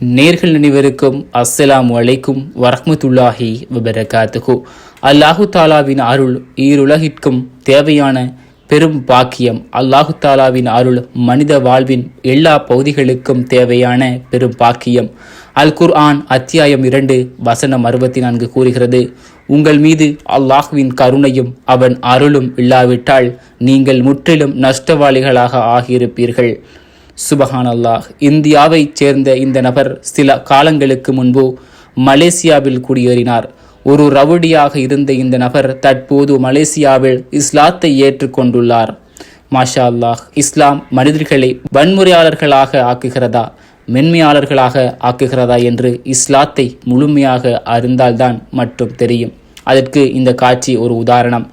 நேர்கள் அனைவருக்கும் அஸ்ஸலாம் அலைக்கும் வரஹ்மத்துல்லாஹி வபரகாத்துகு அல்லாஹு தாலாவின் அருள் ஈருலகிற்கும் தேவையான பெரும் பாக்கியம். அல்லாஹு தாலாவின் அருள் மனித வாழ்வின் எல்லா பகுதிகளுக்கும் தேவையான பெரும் பாக்கியம். அல் குர்ஆன் அத்தியாயம் இரண்டு வசனம் அறுபத்தி நான்கு கூறுகிறது. உங்கள் மீது அல்லாஹுவின் கருணையும் அவன் அருளும் இல்லாவிட்டால் நீங்கள் முற்றிலும் நஷ்டவாளிகளாக ஆகியிருப்பீர்கள். சுபஹான் அல்லாஹ் இந்தியாவைச் சேர்ந்த இந்த நபர் சில காலங்களுக்கு முன்பு மலேசியாவில் குடியேறினார். ஒரு ரவுடியாக இருந்த இந்த நபர் தற்போது மலேசியாவில் இஸ்லாத்தை ஏற்றுக்கொண்டுள்ளார் மாஷா அல்லாஹ் இஸ்லாம் மனிதர்களை வன்முறையாளர்களாக ஆக்குகிறதா மென்மையாளர்களாக ஆக்குகிறதா என்று இஸ்லாத்தை முழுமையாக அறிந்தால்தான் மட்டும் தெரியும். அதற்கு இந்த காட்சி ஒரு உதாரணம்.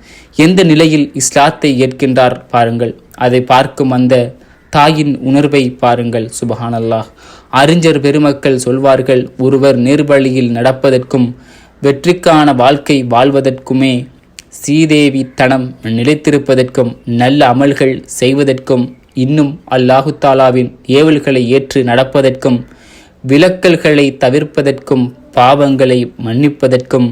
எந்த நிலையில் இஸ்லாத்தை ஏற்கின்றார் பாருங்கள். அதை பார்க்கும் அந்த தாயின் உணர்வை பாருங்கள் சுபஹானல்லாஹ். அறிஞர் பெருமக்கள் சொல்வார்கள் ஒருவர் நேர்வழியில் நடப்பதற்கும் வெற்றிக்கான வாழ்க்கை வாழ்வதற்குமே சீதேவி தனம் நிலைத்திருப்பதற்கும் நல்ல அமல்கள் செய்வதற்கும் இன்னும் அல்லாஹு தாலாவின் ஏவல்களை ஏற்று நடப்பதற்கும் விலக்கல்களை தவிர்ப்பதற்கும் பாவங்களை மன்னிப்பதற்கும்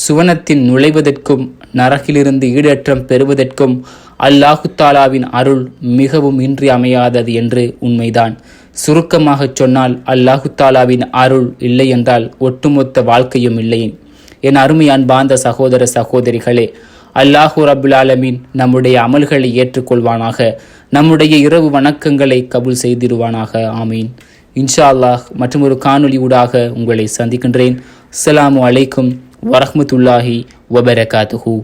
சுவனத்தின் நுழைவதற்கும் நரகிலிருந்து ஈடேற்றம் பெறுவதற்கும் அல்லாஹு தாலாவின் அருள் மிகவும் இன்றியமையாதது என்று உண்மைதான். சுருக்கமாகச் சொன்னால் அல்லாஹு தாலாவின் அருள் இல்லை என்றால் ஒட்டுமொத்த வாழ்க்கையும் இல்லை. என் அருமை அன்பார்ந்த சகோதர சகோதரிகளே அல்லாஹூ ரபுல் ஆலமின் நம்முடைய அமல்களை ஏற்றுக்கொள்வானாக நம்முடைய இரவு வணக்கங்களை கபுல் செய்திடுவானாக. ஆமீன். இன்ஷா அல்லாஹ் மற்றும் ஒரு காணொலி ஊடாக உங்களை சந்திக்கின்றேன். அஸ்ஸலாமு அலைக்கும் வரஹ்மத்துல்லாஹி வபரகாத்துஹூ.